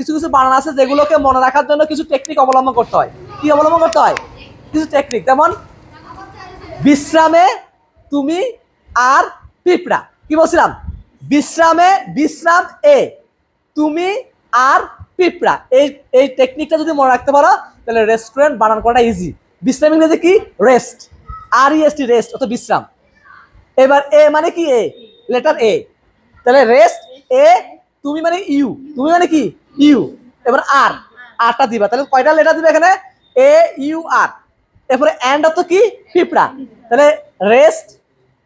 কিছু কিছু বানান আছে যেগুলোকে মনে রাখার জন্য কিছু টেকনিক অবলম্বন করতে হয়। কি অবলম্বন করতে হয়? কিছু টেকনিক যেমন বিশ্রামে তুমি আর পিঁপড়া। কি বলছিলাম? বিশ্রামে বিশ্রাম এ, তুমি আর পিঁপড়া। এই এই টেকনিকটা যদি মনে রাখতে পারো, তাহলে রেস্টুরেন্ট বানান করাটা ইজি বিশ্রাম ইংরেজি কি? রেস্ট আর ইএস টি রেস্ট অত বিশ্রাম। এবার এ মানে কি? এ লেটার এ তাহলে রেস্ট এ, তুমি মানে ইউ তুমি মানে কি? ইউ, এবার আর, আরটা দিবা। তাহলে কয়টা লেটার দিবে এখানে? A, U, R. এরপরে অ্যান্ড অত কি? পিঁপড়া। তাহলে rest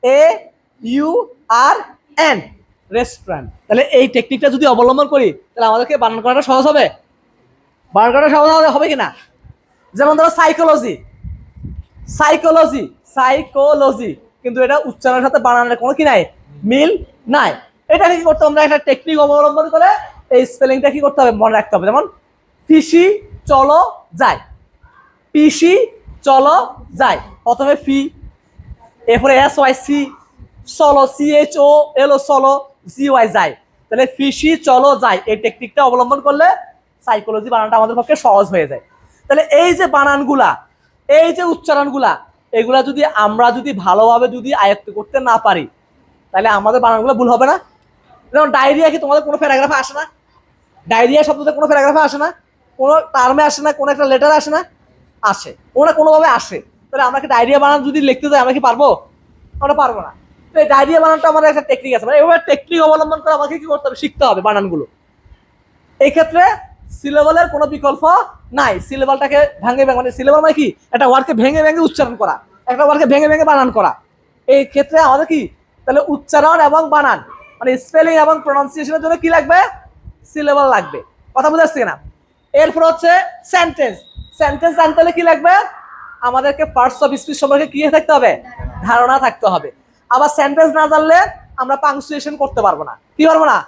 A, U, R ant restaurant তাহলে এই টেকনিকটা যদি অবলম্বন করি, তাহলে আমাদেরকে বানান করাটা সহজ হবে? বানান করাটা সহজ হবে- হবে কিনা? যেমন ধরো সাইকোলজি সাইকোলজি সাইকোলজি কিন্তু এটা উচ্চারণের সাথে বানানোর কোনো কি নাই? মিল নাই। এটা কি করতে আমরা একটা টেকনিক অবলম্বন করে এই স্পেলিংটা কি করতে হবে? মনে রাখতে হবে। যেমন, পিসি চলো যায়। পিসি চলো যায়। প্রথমে ফি, এরপরে এস ওয়াই সি চলো C H O L O চলো জি ওয়াই যায়। তাহলে ফিসি চলো যায়। এই টেকনিকটা অবলম্বন করলে সাইকোলজি বানানটা আমাদের পক্ষে সহজ হয়ে যায়। তাহলে এই যে বানানগুলা, এই যে উচ্চারণগুলা, এগুলা যদি আমরা যদি ভালোভাবে যদি আয়ত্ত করতে না পারি, তাহলে আমাদের বানানগুলো ভুল হবে না। যেমন ডায়রিয়া কি তোমাদের কোনো প্যারাগ্রাফে আসে না? ডায়রিয়া শব্দতে কোনো প্যারাগ্রাফে আসে না, কোনো টার্মে আসে না, কোনো একটা লেটারে আসে না, আসে। কোনো না কোনোভাবে আসে। তাহলে আমরা কি ডায়রিয়া বানান যদি লিখতে যাই, আমরা কি পারব? আমরা পারব না। তো এই ডায়রিয়া বানানটা আমাদের একটা টেকনিক আছে। মানে এভাবে টেকনিক অবলম্বন করে আমাকে কি করতে হবে? শিখতে হবে বানানগুলো। এই ক্ষেত্রে সিলেবলের কোনো বিকল্প নাই। সিলেবলটাকে ভেঙে ভেঙে মানে সিলেবল মানে কি? একটা ওয়ার্ডকে ভেঙে ভেঙে উচ্চারণ করা। একটা ওয়ার্ডকে ভেঙে ভেঙে বানান করা। এই ক্ষেত্রে আমাদের কি? তাহলে উচ্চারণ এবং বানান। মানে স্পেলিং এবং প্রনাউন্সিয়েশনের জন্য কি লাগবে? সিলেবল লাগবে। কথা বুঝতে পারছি না। এরপর হচ্ছে সেন্টেন্স সেন্টেন্স জানতে হলে কি লাগবে? আমাদেরকে পার্টস অফ স্পিচ সম্পর্কে কি থাকতে হবে। ধারণা থাকতে হবে। আবার সেন্টেন্স না জানলে আমরা পাংচুয়েশন করতে পারব না। কি পারব না?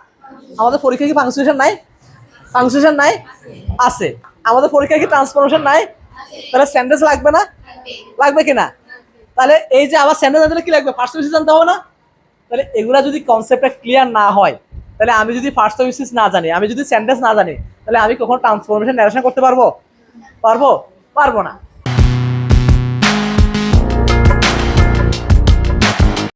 আমাদের পরীক্ষা কি পাংচুয়েশন নাই? পাংচুয়েশন নাই? আছে। আমাদের পরীক্ষায় কি ট্রান্সফরমেশন নাই? তাহলে সেন্টেন্স লাগবে না? লাগবে কি না? তাহলে এই যে আবার সেন্টেন্স জানতে কি লাগবে? ফার্স্ট জানতে হবে না? তাহলে এগুলা যদি কনসেপ্টটা ক্লিয়ার না হয় তাহলে আমি যদি ফার্স্ট সার্ভিসেস না জানি, আমি যদি সেন্টেন্স না জানি, তাহলে আমি কখনো ট্রান্সফরমেশন ন্যারেশন করতে পারব? পারব? পারব না।